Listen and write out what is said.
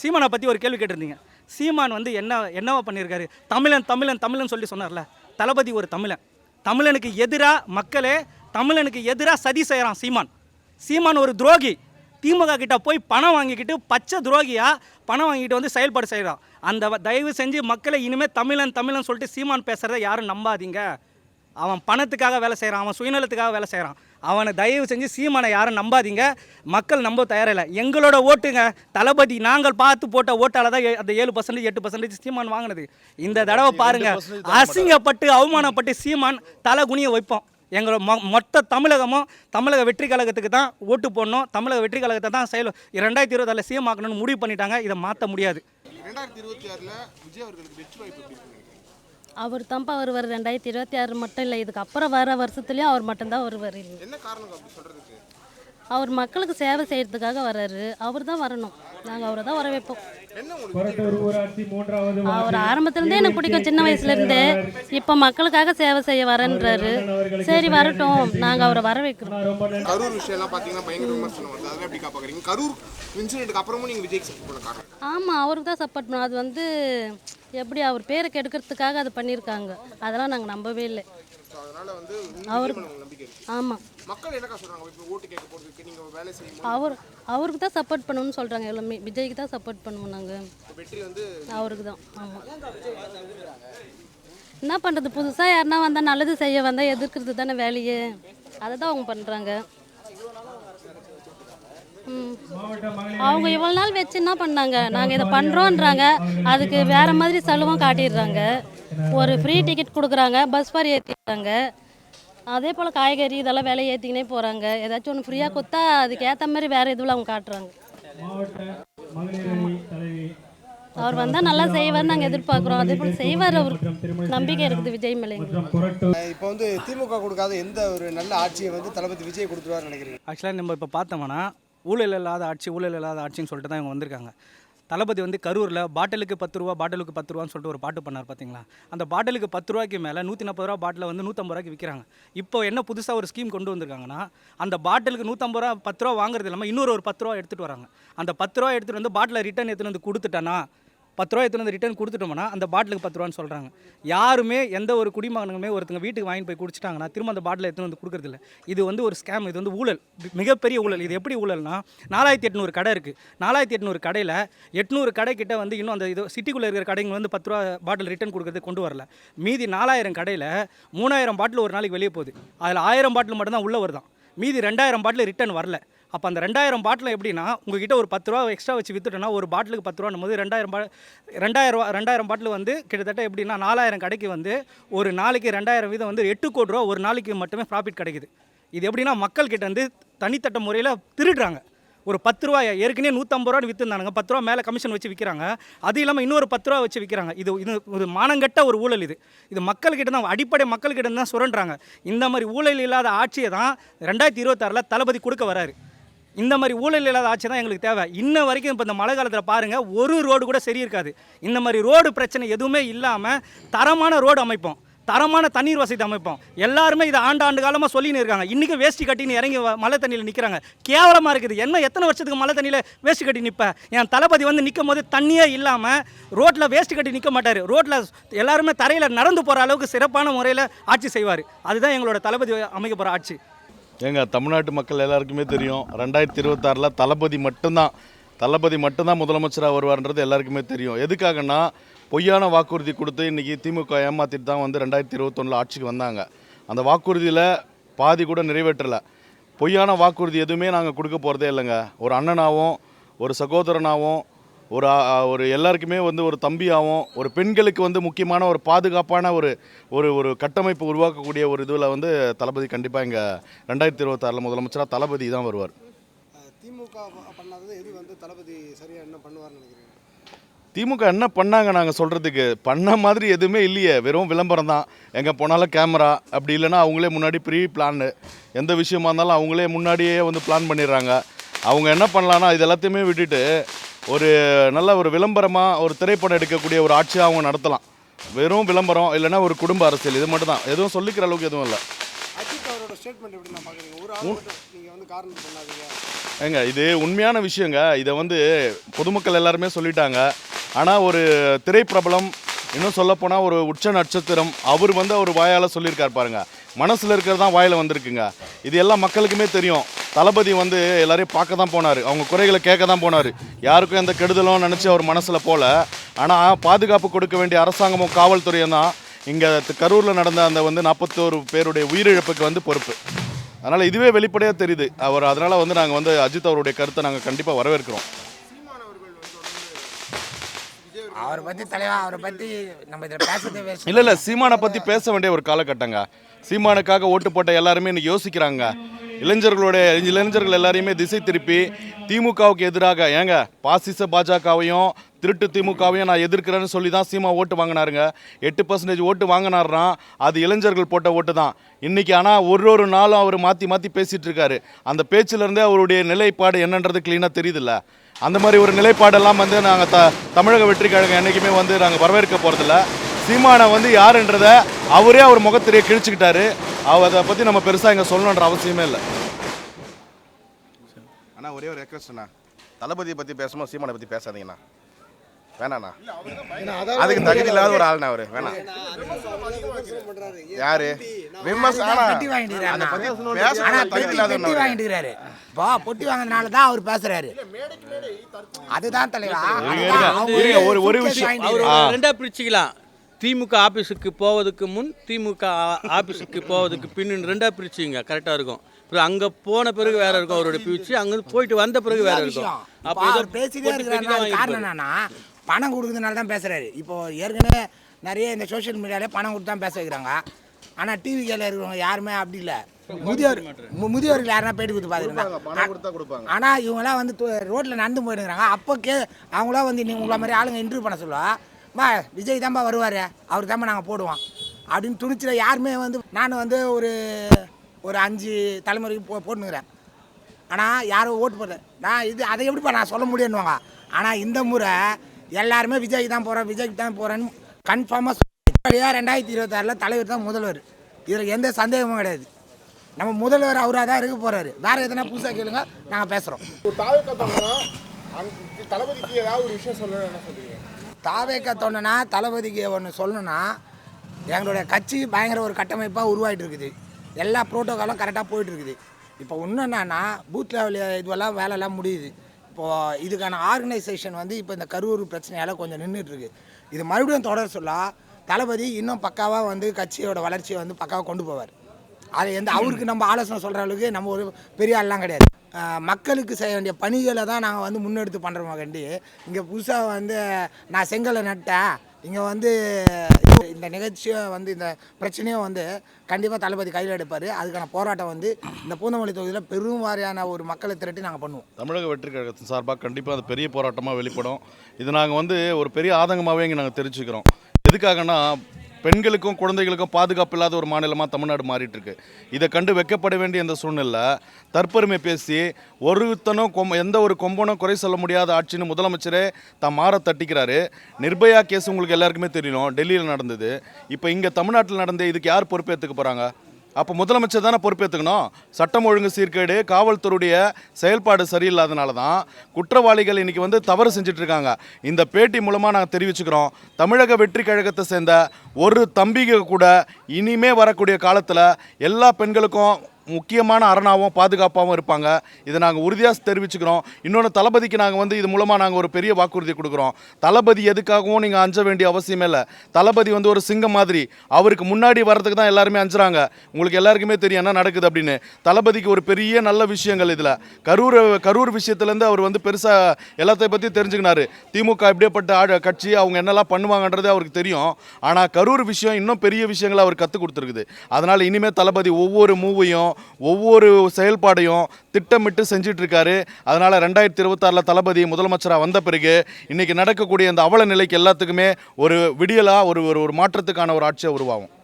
சீமானை பற்றி ஒரு கேள்வி கேட்டிருந்தீங்க. சீமான் வந்து என்ன என்னவா பண்ணியிருக்காரு? தமிழன் தமிழன் தமிழன் சொல்லி சொன்னார்ல. தளபதி ஒரு தமிழன். தமிழனுக்கு எதிராக மக்களே தமிழனுக்கு எதிராக சதி செய்கிறான் சீமான். சீமான் ஒரு துரோகி. திமுக கிட்ட போய் பணம் வாங்கிக்கிட்டு பச்சை துரோகியாக பணம் வாங்கிட்டு வந்து செயல்பாடு செய்கிறான் அந்த தயவு செஞ்சு மக்களை இனிமேல் தமிழன் தமிழன் சொல்லிட்டு சீமான் பேசுகிறத யாரும் நம்பாதீங்க. அவன் பணத்துக்காக வேலை செய்கிறான் அவன் சுயநலத்துக்காக வேலை செய்கிறான் அவனை தயவு செஞ்சு சீமானை யாரும் நம்பாதீங்க. மக்கள் நம்ப தயாரில்லை. எங்களோட ஓட்டுங்க. தளபதி நாங்கள் பார்த்து போட்ட ஓட்டால தான் அந்த ஏழு பர்சன்டேஜ் எட்டு பர்சன்டேஜ் சீமான் வாங்கினது. இந்த தடவை பாருங்க. அசிங்கப்பட்டு அவமானப்பட்டு சீமான் தலை குனிய வைப்போம். எங்களோட மொ மொத்த தமிழகமும் தமிழக வெற்றி கழகத்துக்கு தான் ஓட்டு போடணும். தமிழக வெற்றி கழகத்தை தான் செயல் ரெண்டாயிரத்தி இருபத்தாறில் சிஎம் ஆக்கணும்னு முடிவு பண்ணிட்டாங்க. இதை மாற்ற முடியாது. ரெண்டாயிரத்தி இருபத்தி ஆறில் விஜய் அவர்களுக்கு வெற்றி வாய்ப்பு அவர் தான்ப்பா வருவார். ரெண்டாயிரத்தி இருபத்தி ஆறு மட்டும் இல்லை இதுக்கு அப்புறம் வர வருஷத்துலேயும் அவர் மட்டும்தான் வருவார். என்ன காரணம் அப்படி அவர் மக்களுக்கு சேவை செய்யறதுக்காக வர்றாரு. அவர் தான் வரணும். நாங்கள் அவரை தான் வர வைப்போம் அவர் ஆரம்பத்துலேருந்தே எனக்கு பிடிக்கும். சின்ன வயசுலேருந்தே இப்போ மக்களுக்காக சேவை செய்ய வரேன்றாரு. சரி வரட்டும். நாங்கள் அவரை வர வைக்கிறோம் கரூர் விஷயம்லாம் பார்த்தீங்கன்னா பயங்கர விமர்சனம் வருது. அதெல்லாம் எப்படி பார்க்குறீங்க கரூர் இன்சிடென்ட்டுக்கு அப்புறமும் நீங்கள் விஜய்க்கு சப்போர்ட் பண்ண காரணம்? ஆமாம் அவருக்கு தான் சப்போர்ட் பண்ணோம். அது வந்து எப்படி அவர் பேரை கெடுக்கிறதுக்காக அது பண்ணியிருக்காங்க. அதெல்லாம் நாங்கள் நம்பவே இல்லை. அவர் ஆமாம் மக்கள் என்னக்கா சொல்றாங்க? இப்போ ஓட்டு கேட்க போறதுக்கு நீங்க வேலை செய்யும் அவர் அவருக்கு தான் சப்போர்ட் பண்ணணும்னு சொல்கிறாங்க எல்லாமே. விஜய்க்கு தான் சப்போர்ட் பண்ணுவோம் நாங்கள் வெற்றி வந்து அவருக்கு தான். ஆமாம் என்ன பண்ணுறது புதுசாக யாருன்னா வந்தால் நல்லது செய்ய வந்தால் எதிர்க்கிறது தானே வேலையே. அதை தான் அவங்க பண்ணுறாங்க அவங்க இவ்வளோ நாள் வச்சு என்ன பண்ணாங்க? நாங்கள் இதை பண்ணுறோன்றாங்க அதுக்கு வேற மாதிரி செலவும் காட்டிடுறாங்க. ஒரு ஃப்ரீ டிக்கெட் கொடுக்குறாங்க பஸ் ஃபேர் ஏற்றிடுறாங்க அதே போல் காய்கறி இதெல்லாம் விலை ஏற்றிக்கினே போகிறாங்க ஏதாச்சும் ஒன்று ஃப்ரீயாக கொடுத்தா அதுக்கு ஏற்ற மாதிரி வேறு எதுவும் அவங்க காட்டுறாங்க. அவர் வந்தால் நல்லா செய்வார்னு நாங்கள் எதிர்பார்க்குறோம். அதே போல் செய்வார் அவருக்கு நம்பிக்கை இருக்குது விஜய் மேலே. இப்போ வந்து திமுக கொடுக்காத எந்த ஒரு நல்ல ஆட்சியை வந்து தளபதி விஜய் கொடுத்துருவாருன்னு நினைக்கிறீங்க? ஆக்சுவலாக நம்ம இப்போ பார்த்தோம்னா ஊழல் இல்லாத ஆட்சி ஊழல் இல்லாத ஆட்சின்னு சொல்லிட்டு தான் இவங்க வந்திருக்காங்க. தளபதி வந்து கரூரில் பாட்டிலுக்கு பத்து ரூபா பாட்டிலுக்கு பத்து ரூபான்னு சொல்லிட்டு ஒரு பாட்டு பண்ணார் பார்த்தீங்களா அந்த பாட்டிலுக்கு பத்து ரூபாய்க்கு மேலே நூற்றி நாற்பது ரூபா பாட்டில் வந்து நூற்றம்பது ரூபாய்க்கு விற்கிறாங்க இப்போ என்ன புதுசாக ஒரு ஸ்கீம் கொண்டு வந்திருக்காங்கன்னா அந்த பாட்டிலுக்கு நூற்றம்பது ரூபா பத்து ரூபா வாங்குறது இல்லாமல் இன்னொரு ஒரு பத்து ரூபா எடுத்துகிட்டு வராங்க. அந்த பத்து ரூபா எடுத்துகிட்டு வந்து பாட்டில் ரிட்டர்ன் எடுத்துகிட்டு வந்து கொடுத்துட்டேன்னா பத்து ரூபா எடுத்துகிட்டு வந்து ரிட்டர்ன் கொடுத்துட்டோம்னா அந்த பாட்டிலுக்கு பத்து ரூபான்னு சொல்கிறாங்க யாருமே எந்த ஒரு குடிமகனுமே ஒருத்தங்க வீட்டுக்கு வாங்கிட்டு போய் குடிச்சிட்டாங்கன்னா திரும்ப அந்த பாட்டில் எடுத்துன்னு வந்து கொடுக்குறதில்ல இது வந்து ஒரு ஸ்கேம் இது வந்து ஊழல். மிகப்பெரிய ஊழல். இது எப்படி ஊழல்னா நாலாயிரத்தி எட்நூறு கடை இருக்குது நாலாயிரத்தி எட்நூறு கடையில் எட்நூறு கடைக்கிட்ட வந்து இன்னும் அந்த இது சிட்டிக்குள்ளே இருக்கிற கடைங்க வந்து பத்து ரூபா பாட்டில் ரிட்டர்ன் கொடுக்குறது கொண்டு வரல. மீதி நாலாயிரம் கடையில் மூணாயிரம் பாட்டில் ஒரு நாளைக்கு வெளியே போகுது. அதில் ஆயிரம் பாட்டில் மட்டும்தான் உள்ளே வருதான். மீதி ரெண்டாயிரம் பாட்டில் ரிட்டர்ன் வரல. அப்போ அந்த ரெண்டாயிரம் பாட்டில் எப்படின்னா உங்ககிட்ட ஒரு பத்து ரூபா எக்ஸ்ட்ரா வச்சு வித்துட்டோன்னா ஒரு பாட்டிலுக்கு பத்து ரூபான்னு போது ரெண்டாயிரம் பா ரெண்டாயிரம் ரூபா ரெண்டாயிரம் பாட்டில் வந்து கிட்டத்தட்ட எப்படின்னா நாலாயிரம் கடைக்கு வந்து ஒரு நாளைக்கு ரெண்டாயிரம் வீதம் வந்து எட்டு கோடி ரூபா ஒரு நாளைக்கு மட்டுமே ப்ராஃபிட் கிடைக்குது. இது எப்படின்னா மக்கள்கிட்ட வந்து தனித்தட்ட முறையில் திருடுறாங்க. ஒரு பத்து ரூபாய் ஏற்கனவே நூற்றம்பது ரூபா விற்றுருந்தாங்க பத்து ரூபா மேலே கமிஷன் வச்சு விற்கிறாங்க அது இல்லாமல் இன்னொரு பத்து ரூபா வச்சு விற்கிறாங்க இது இது ஒரு மானங்கட்ட ஒரு ஊழல் இது. இது மக்கள்கிட்ட தான் அடிப்படை மக்கள்கிட்ட தான் சுரண்டுறாங்க. இந்த மாதிரி ஊழல் இல்லாத ஆட்சியை தான் ரெண்டாயிரத்தி இருபத்தாறில் தளபதி கொடுக்க வராரு. இந்த மாதிரி ஊழல் இல்லாத ஆட்சி தான் எங்களுக்கு தேவை. இன்ன வரைக்கும் இப்போ இந்த மழை காலத்தில் பாருங்கள் ஒரு ரோடு கூட சரி இருக்காது இந்த மாதிரி ரோடு பிரச்சனை எதுவுமே இல்லாமல் தரமான ரோடு அமைப்போம். தரமான தண்ணீர் வசதி அமைப்போம். எல்லாருமே இதை ஆண்டு ஆண்டு காலமாக சொல்லின்னு இருக்காங்க. இன்றைக்கி வேஷ்டி கட்டின்னு இறங்கி மழை தண்ணியில் நிற்கிறாங்க கேவலமாக இருக்குது. என்ன எத்தனை வருஷத்துக்கு மழை தண்ணியில் வேஷ்டி கட்டி நிற்பேன் என் தளபதி வந்து நிற்கும் போது தண்ணியே இல்லாமல் ரோட்டில் வேஷ்டி கட்டி நிற்க மாட்டார். ரோட்டில் எல்லாருமே தரையில் நடந்து போகிற அளவுக்கு சிறப்பான முறையில் ஆட்சி செய்வார். அதுதான் எங்களோட தளபதி அமைக்க போகிற ஆட்சி. எங்கள் தமிழ்நாட்டு மக்கள் எல்லாருக்குமே தெரியும். ரெண்டாயிரத்தி இருபத்தாறில் தளபதி மட்டும்தான். தளபதி மட்டும்தான் முதலமைச்சராக வருவார்ன்றது எல்லாருக்குமே தெரியும். எதுக்காகன்னா பொய்யான வாக்குறுதி கொடுத்து இன்றைக்கி திமுக ஏமாற்றிட்டு தான் வந்து ரெண்டாயிரத்தி இருபத்தொன்னில் ஆட்சிக்கு வந்தாங்க. அந்த வாக்குறுதியில் பாதி கூட நிறைவேற்றலை. பொய்யான வாக்குறுதி எதுவுமே நாங்கள் கொடுக்க போகிறதே இல்லைங்க. ஒரு அண்ணனாகவும் ஒரு சகோதரனாகவும் ஒரு ஒரு எல்லாருக்குமே வந்து ஒரு தம்பியாகவும் ஒரு பெண்களுக்கு வந்து முக்கியமான ஒரு பாதுகாப்பான ஒரு ஒரு ஒரு கட்டமைப்பு உருவாக்கக்கூடிய ஒரு இதில் வந்து தளபதி கண்டிப்பாக இங்கே ரெண்டாயிரத்தி இருபத்தாறில் முதலமைச்சராக தளபதி தான் வருவார். திமுக பண்ணாதது எது தளபதி சரியா என்ன பண்ணுவார்னு நினைக்கிறீங்க? திமுக என்ன பண்ணாங்க நாங்கள் சொல்கிறதுக்கு பண்ண மாதிரி எதுவுமே இல்லையே. வெறும் விளம்பரம் தான். எங்கே போனாலும் கேமரா அப்படி இல்லைன்னா அவங்களே முன்னாடி ப்ரீ பிளான் எந்த விஷயமா இருந்தாலும் அவங்களே முன்னாடியே வந்து பிளான் பண்ணிடுறாங்க. அவங்க என்ன பண்ணலான்னா இது எல்லாத்தையுமே விட்டுட்டு ஒரு நல்ல ஒரு விளம்பரமாக ஒரு திரைப்படம் எடுக்கக்கூடிய ஒரு ஆட்சியாக அவங்க நடத்தலாம். வெறும் விளம்பரம் இல்லைன்னா ஒரு குடும்ப அரசியல். இது மட்டும் தான். எதுவும் சொல்லிக்கிற அளவுக்கு எதுவும் இல்லை. ஸ்டேட்மெண்ட் எப்படி நான் பார்க்குறீங்க? ஒரு ஆள் நீங்கள் வந்து காரணம் பண்ணாதீங்க ஏங்க இது உண்மையான விஷயங்க. இதை வந்து பொதுமக்கள் எல்லாருமே சொல்லிட்டாங்க. ஆனால் ஒரு திரைப்பிரபலம் இன்னும் சொல்லப்போனால் ஒரு உச்ச நட்சத்திரம் அவர் வந்து அவர் வாயால் சொல்லியிருக்கார் பாருங்க. மனசில் இருக்கிறது தான் வாயில் வந்திருக்குங்க. இது எல்லாம் மக்களுக்குமே தெரியும். தளபதி வந்து எல்லாரையும் பார்க்க தான் போனார். அவங்க குறைகளை கேட்க தான் போனார். யாருக்கும் எந்த கெடுதலும் நினச்சி அவர் மனசில் போகல ஆனால் பாதுகாப்பு கொடுக்க வேண்டிய அரசாங்கமும் காவல்துறையும் தான். இங்கே கரூரில் நடந்த அந்த வந்து நாற்பத்தோரு பேருடைய உயிரிழப்புக்கு வந்து பொறுப்பு. அதனால் இதுவே வெளிப்படையாக தெரியுது. அவர் அதனால் வந்து நாங்கள் வந்து அஜித் அவருடைய கருத்தை நாங்கள் கண்டிப்பாக வரவேற்கிறோம். அவரை பற்றி தலைவா அவரை பற்றி நம்ம இதில் பேசுறதே இல்லை இல்லை சீமானை பற்றி பேச வேண்டிய ஒரு காலகட்டங்க. சீமானுக்காக ஓட்டு போட்ட எல்லாருமே இன்னைக்கு யோசிக்கிறாங்க. இளைஞர்களுடைய இளைஞர்கள் எல்லாரையுமே திசை திருப்பி திமுகவுக்கு எதிராக ஏங்க பாசிச பாஜகவையும் திருட்டு திமுகவையும் நான் எதிர்க்கிறேன்னு சொல்லி தான் சீமா ஓட்டு வாங்கினாருங்க. எட்டு பர்சன்டேஜ் ஓட்டு வாங்கினார்னா அது இளைஞர்கள் போட்ட ஓட்டு தான். இன்னைக்கு ஆனால் ஒரு ஒரு நாளும் அவர் மாற்றி மாற்றி பேசிகிட்டு இருக்காரு அந்த பேச்சிலேருந்தே அவருடைய நிலைப்பாடு என்னன்றது க்ளீனாக தெரியுதுல்ல. அந்த மாதிரி ஒரு நிலைப்பாடெல்லாம் வந்து நாங்கள் த தமிழக வெற்றி கழகம் என்றைக்குமே வந்து நாங்கள் வரவேற்க போகிறதில்ல சீமானை வந்து யாருன்றத அவரே அவர் முகத்திரையை கிழிச்சுக்கிட்டாரு. அவர் அதை பற்றி நம்ம பெருசாக இங்கே சொல்லணுன்ற அவசியமே இல்லை. அண்ணா ஒரே ஒரு ரெக்வஸ்ட்ண்ணா தளபதியை பற்றி பேசணும் சீமானை பற்றி பேசாதீங்கண்ணா. வேணாண்ணா. அதுக்கு தகுதி இல்லாத ஒரு ஆள்ண்ணா அவரு. வேணாம். யாரு? ஆனா, பெட்டி இப்போ வாங்கினால தான் அவர் பேசுறாரு. அதுதான் தலைவா ஒரு- ஒரு விஷயம். ரெண்டா பிரிச்சுக்கலாம். திமுக ஆபீஸுக்கு போவதுக்கு முன் திமுக ஆபீஸுக்கு போவதுக்கு பின்னு ரெண்டா பிரிச்சுங்க. கரெக்டாக இருக்கும். அப்புறம் அங்கே போன பிறகு வேற இருக்கும் அவரோட பிரிச்சு அங்கே போயிட்டு வந்த பிறகு வேற இருக்கும். இப்போ அப்போ பேசிட்டே அது காரணம். என்னன்னா பணம் கொடுக்கறதுனால தான் பேசுறாரு. இப்போ ஏற்கனவே நிறைய இந்த சோஷியல் மீடியாலே பணம் கொடுத்து தான் பேச வைக்கிறாங்க. ஆனால் டிவி கேல இருக்கிறவங்க யாருமே அப்படி இல்லை. முதியோர் முதியோர்கள் யாருன்னா பேட்டி கொடுத்து பணம் கொடுத்தா பார்த்துருக்காங்க கொடுப்பாங்க. ஆனால் இவங்களாம் வந்து ரோட்டில் நடந்து போயிருக்கிறாங்க அப்போ கே அவங்களாம் வந்து நீங்கள் உங்களை மாதிரி ஆளுங்க இன்டர்வியூ பண்ண சொல்லுவா. மா விஜய் தான்பா வருவார். அவர் தான்பா நாங்கள் போடுவோம். அப்படின்னு துணிச்சில யாருமே வந்து நான் வந்து ஒரு ஒரு அஞ்சு தலைமுறைக்கு போ போட்டுனுக்கிறேன். ஆனால் யாரும் ஓட்டு போடல. நான் இது அதை எப்படிப்பா நான் சொல்ல முடியும்னுவாங்க. ஆனால் இந்த முறை எல்லாருமே விஜய்க்கு தான் போகிறேன் விஜய்க்கு தான் போகிறேன்னு கன்ஃபார்மாக சொல்லியா ரெண்டாயிரத்தி இருபத்தாறில் தலைவர் தான் முதல்வர். இதில் எந்த சந்தேகமும் கிடையாது. நம்ம முதல்வர் அவராக தான் இருக்க போகிறாரு வேறு எதனா புதுசாக கேளுங்க நாங்கள் பேசுகிறோம் தளபதிக்கு ஏதாவது ஒரு விஷயம் சொல்லணும்னு தாவேக்க தோணுனா தளபதிக்கு ஒன்று சொல்லணும்னா எங்களுடைய கட்சி பயங்கர ஒரு கட்டமைப்பாக உருவாகிட்டு இருக்குது. எல்லா ப்ரோட்டோகாலும் கரெக்டாக போயிட்டு இருக்குது. இப்போ இன்னும் என்னன்னா பூத் லெவல் இதுவெல்லாம் வேலையெல்லாம் முடியுது. இப்போது இதுக்கான ஆர்கனைசேஷன் வந்து இப்போ இந்த கரூர் பிரச்சனையால் கொஞ்சம் நின்றுட்டுருக்கு இது மறுபடியும் தொடர சொல்ல தளபதி இன்னும் பக்காவாக வந்து கட்சியோட வளர்ச்சியை வந்து பக்காவாக கொண்டு போவார். அது எந்த அவருக்கு நம்ம ஆலோசனை சொல்கிற அளவுக்கு நம்ம ஒரு பெரிய ஆள்லாம் கிடையாது. மக்களுக்கு செய்ய வேண்டிய பணிகளை தான் நாங்கள் வந்து முன்னெடுத்து பண்ணுறோம் கண்டி இங்கே புதுசாக வந்து நான் செங்கலை நட்டேன். இங்கே வந்து இந்த நிகழ்ச்சியை வந்து இந்த பிரச்சனையும் வந்து கண்டிப்பாக தளபதி கையில் எடுப்பார். அதுக்கான போராட்டம் வந்து இந்த பூந்தமல்லி தொகுதியில் பெரும் வாரியான ஒரு மக்களை திரட்டி நாங்கள் பண்ணுவோம். தமிழக வெற்றி கழகத்தின் சார்பாக கண்டிப்பாக அது பெரிய போராட்டமாக வெளிப்படும். இது நாங்கள் வந்து ஒரு பெரிய ஆதங்கமாகவே இங்கே நாங்கள் தெரிஞ்சுக்கிறோம். எதுக்காகனா பெண்களுக்கும் குழந்தைகளுக்கும் பாதுகாப்பு இல்லாத ஒரு மாநிலமாக தமிழ்நாடு மாறிட்டு இருக்கு இதை கண்டு வைக்கப்பட வேண்டிய இந்த சூழ்நிலை தற்பெருமை பேசி ஒருத்தனும் கொம் எந்த ஒரு கொம்பனும் குறை சொல்ல முடியாத ஆட்சின்னு முதலமைச்சரே தான் மாற தட்டிக்கிறாரு. நிர்பயா கேஸ் உங்களுக்கு எல்லாருக்குமே தெரியணும் டெல்லியில் நடந்தது. இப்போ இங்கே தமிழ்நாட்டில் நடந்த இதுக்கு யார் பொறுப்பேற்றுக்க போகிறாங்க அப்போ முதலமைச்சர் தானே பொறுப்பேற்றுக்கணும் சட்டம் ஒழுங்கு சீர்கேடு காவல்துறையுடைய செயல்பாடு சரியில்லாதனால தான் குற்றவாளிகள் இன்றைக்கி வந்து தவறு செஞ்சிட்ருக்காங்க. இந்த பேட்டி மூலமாக நாங்கள் தெரிவிச்சுக்கிறோம். தமிழக வெற்றி கழகத்தை சேர்ந்த ஒரு தம்பிக கூட இனிமே வரக்கூடிய காலத்தில் எல்லா பெண்களுக்கும் முக்கியமான அரணாகவும் பாதுகாப்பாகவும் இருப்பாங்க. இதை நாங்கள் உறுதியாக தெரிவிச்சுக்கிறோம். இன்னொன்று தளபதிக்கு நாங்கள் வந்து இது மூலமாக நாங்கள் ஒரு பெரிய வாக்குறுதி கொடுக்குறோம். தளபதி எதுக்காகவும் நீங்கள் அஞ்ச வேண்டிய அவசியமே இல்லை. தளபதி வந்து ஒரு சிங்கம் மாதிரி. அவருக்கு முன்னாடி வர்றதுக்கு தான் எல்லாருமே அஞ்சுறாங்க. உங்களுக்கு எல்லாருக்குமே தெரியும் என்ன நடக்குது அப்படின்னு. தளபதிக்கு ஒரு பெரிய நல்ல விஷயங்கள் இதில். கரூர் கரூர் விஷயத்துலேருந்து அவர் வந்து பெருசாக எல்லாத்தையும் பற்றி தெரிஞ்சுக்கினாரு. திமுக இப்படியேப்பட்ட கட்சி அவங்க என்னெல்லாம் பண்ணுவாங்கன்றது அவருக்கு தெரியும். ஆனால் கரூர் விஷயம் இன்னும் பெரிய விஷயங்களை அவர் கற்றுக் கொடுத்துருக்குது. அதனால் இனிமேல் தளபதி ஒவ்வொரு மூவையும் ஒவ்வொரு செயல்பாடையும் திட்டமிட்டு செஞ்சிட்ருக்காரு. அதனால் ரெண்டாயிரத்தி இருபத்தாறில் தளபதி முதலமைச்சராக வந்த பிறகு இன்னைக்கு நடக்கக்கூடிய அந்த அவல நிலைக்கு எல்லாத்துக்குமே ஒரு விடியலாக ஒரு ஒரு ஒரு மாற்றத்துக்கான ஒரு ஆட்சியாக உருவாகும்.